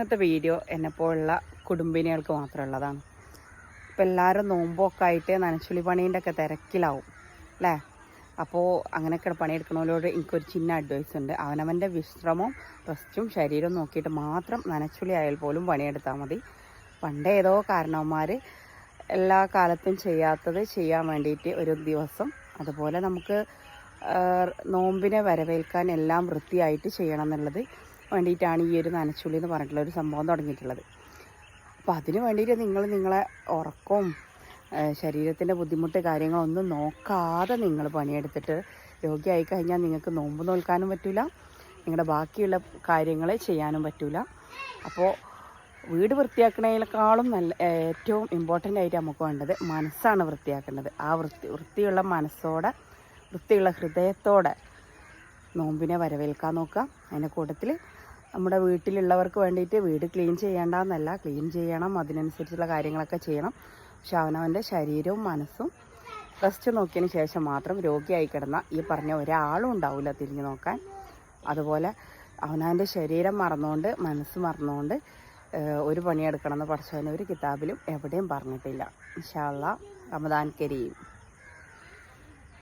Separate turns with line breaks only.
ഇന്നത്തെ വീഡിയോ എന്നെപ്പോലുള്ള കുടുംബിനികൾക്ക് മാത്രമുള്ളതാണ്. ഇപ്പോൾ എല്ലാവരും നോമ്പൊക്കെ ആയിട്ട് നനച്ചുളി പണീന്റെ ഒക്കെ തിരക്കിലാവും അല്ലേ? അപ്പോൾ അങ്ങനെയൊക്കെ പണിയെടുക്കണവരോട് എനിക്കൊരു ചിന്ന അഡ്വൈസ് ഉണ്ട്. അവനവന്റെ വിശ്രമവും റെസ്റ്റും ശരീരവും നോക്കിയിട്ട് മാത്രം നനച്ചുളി ആയാൽ പോലും പണിയെടുത്താൽ മതി. പണ്ടേ ഏതോ കാരണവന്മാർ എല്ലാ കാലത്തും ചെയ്യാത്തത് ചെയ്യാൻ വേണ്ടിയിട്ട് ഒരു ദിവസം അതുപോലെ നമുക്ക് നോമ്പിനെ വരവേൽക്കാൻ എല്ലാം വൃത്തിയായിട്ട് ചെയ്യണം എന്നുള്ളത് വേണ്ടിയിട്ടാണ് ഈ ഒരു നനച്ചുള്ളി എന്ന് പറഞ്ഞിട്ടുള്ള ഒരു സംഭവം തുടങ്ങിയിട്ടുള്ളത്. അപ്പോൾ അതിന് വേണ്ടിയിട്ട് നിങ്ങൾ നിങ്ങളെ ഉറക്കവും ശരീരത്തിന്റെ ബുദ്ധിമുട്ട് കാര്യങ്ങളൊന്നും നോക്കാതെ നിങ്ങൾ പണിയെടുത്തിട്ട് രോഗിയായി കഴിഞ്ഞാൽ നിങ്ങൾക്ക് നോമ്പ് നോൽക്കാനും പറ്റില്ല നിങ്ങളുടെ ബാക്കിയുള്ള കാര്യങ്ങൾ ചെയ്യാനും പറ്റില്ല അപ്പോൾ വീട് വൃത്തിയാക്കുന്നതിനേക്കാളും നല്ല ഏറ്റവും ഇമ്പോർട്ടന്റ് ആയിട്ട് നമുക്ക് വേണ്ടത് മനസ്സാണ് വൃത്തിയാക്കേണ്ടത് ആ വൃത്തി വൃത്തിയുള്ള മനസ്സോടെ വൃത്തിയുള്ള ഹൃദയത്തോടെ നോമ്പിനെ വരവേൽക്കാൻ നോക്കുക. അതിന്റെ കൂട്ടത്തിൽ നമ്മുടെ വീട്ടിലുള്ളവർക്ക് വേണ്ടിയിട്ട് വീട് ക്ലീൻ ചെയ്യേണ്ടെന്നല്ല ക്ലീൻ ചെയ്യണം അതിനനുസരിച്ചുള്ള കാര്യങ്ങളൊക്കെ ചെയ്യണം. പക്ഷെ അവനവന്റെ ശരീരവും മനസ്സും റെസ്റ്റ് നോക്കിയതിന് ശേഷം മാത്രം രോഗിയായി കിടന്ന ഈ പറഞ്ഞ ഒരാളും ഉണ്ടാവില്ല തിരിഞ്ഞു നോക്കാൻ. അതുപോലെ അവനവന്റെ ശരീരം മറന്നുകൊണ്ട് മനസ്സ് മറന്നുകൊണ്ട് ഒരു പണിയെടുക്കണമെന്ന് പഠിച്ചവന് ഒരു കിതാബിലും എവിടെയും പറഞ്ഞിട്ടില്ല. ഇൻഷാല്ല റമദാൻ കരീം.